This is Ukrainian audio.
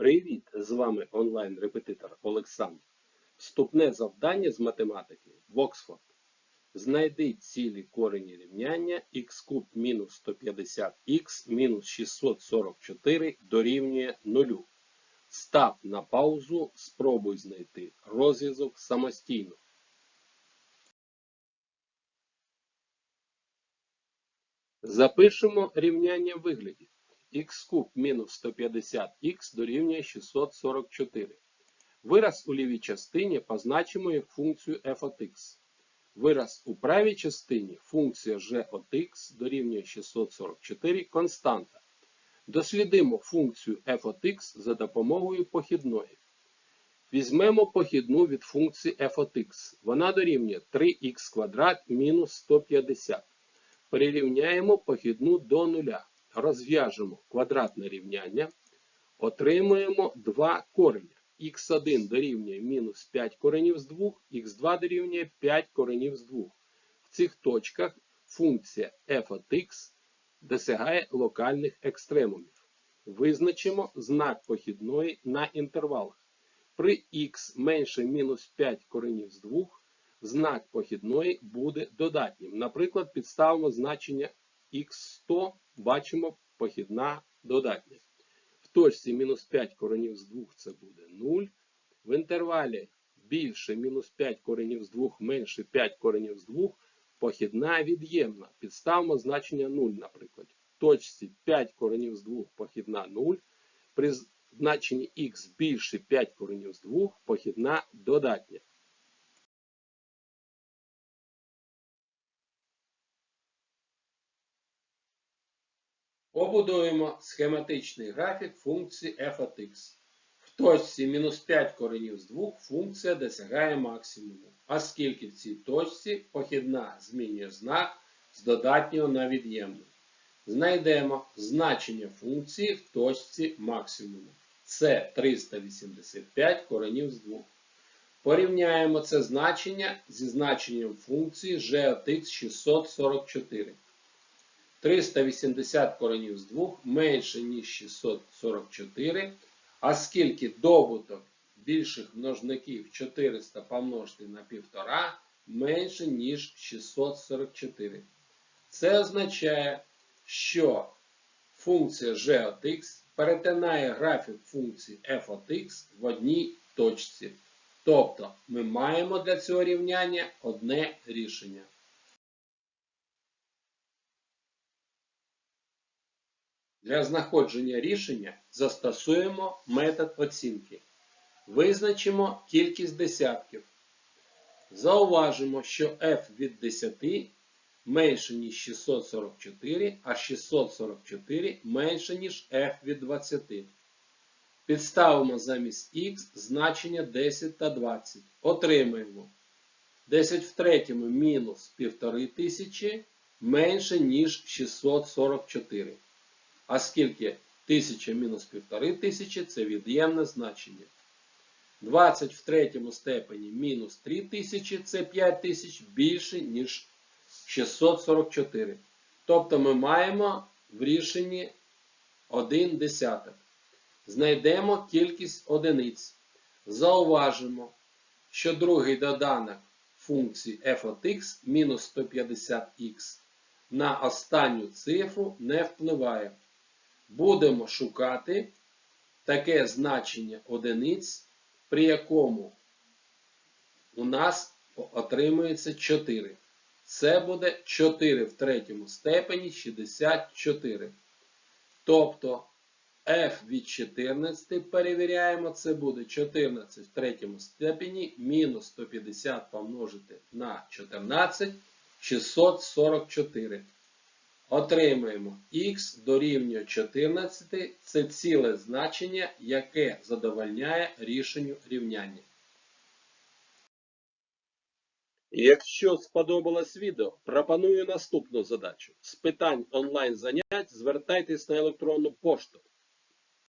Привіт! З вами онлайн-репетитор Олександр. Вступне завдання з математики в Оксфорд. Знайди цілі корені рівняння х куб мінус 150х мінус 644 дорівнює 0. Став на паузу, спробуй знайти розв'язок самостійно. Запишемо рівняння в вигляді х куб мінус 150х дорівнює 644. Вираз у лівій частині позначимо як функцію f от x. Вираз у правій частині функція g от x дорівнює 644 константа. Дослідимо функцію f от x за допомогою похідної. Візьмемо похідну від функції f от x. Вона дорівнює 3х квадрат мінус 150. Перерівняємо похідну до нуля. Розв'яжемо квадратне рівняння. Отримуємо два кореня. х1 дорівнює мінус 5 коренів з 2, х2 дорівнює 5 коренів з 2. В цих точках функція f от x досягає локальних екстремумів. Визначимо знак похідної на інтервалах. При х менше мінус 5 коренів з 2 знак похідної буде додатнім. Наприклад, підставимо значення х100, бачимо похідна додатня. В точці мінус 5 коренів з 2 це буде 0. В інтервалі більше мінус 5 коренів з 2 менше 5 коренів з 2 похідна від'ємна. Підставимо значення 0, наприклад. В точці 5 коренів з 2 похідна 0. При значенні х більше 5 коренів з 2 похідна додатня. Побудуємо схематичний графік функції f от x. В точці мінус 5 коренів з 2 функція досягає максимуму, оскільки в цій точці похідна змінює знак з додатнього на від'ємний. Знайдемо значення функції в точці максимуму. Це 385 коренів з 2. Порівняємо це значення зі значенням функції g от x 644. 380 коренів з 2 менше, ніж 644, оскільки добуток більших множників 400 помножити на 1,5 менше, ніж 644. Це означає, що функція g от x перетинає графік функції f от x в одній точці. Тобто ми маємо для цього рівняння одне рішення. Для знаходження рішення застосуємо метод оцінки. Визначимо кількість десятків. Зауважимо, що f від 10 менше, ніж 644, а 644 менше, ніж f від 20. Підставимо замість x значення 10 та 20. Отримаємо 10 в третьому мінус 1500 менше, ніж 644. Оскільки 1000 мінус 1500 це від'ємне значення. 20 в третьому степені мінус 3000 це 5000 більше, ніж 644. Тобто ми маємо в рішенні 1 десяток. Знайдемо кількість одиниць. Зауважимо, що другий доданок функції f от x мінус 150х на останню цифру не впливає. Будемо шукати таке значення одиниць, при якому у нас отримується 4. Це буде 4 в третьому степені 64. Тобто f від 14 перевіряємо, це буде 14 в третьому степені мінус 150 помножити на 14 644. Отримаємо х дорівнює 14 це ціле значення, яке задовольняє рішенню рівняння. Якщо сподобалось відео, пропоную наступну задачу. З питань онлайн занять звертайтесь на електронну пошту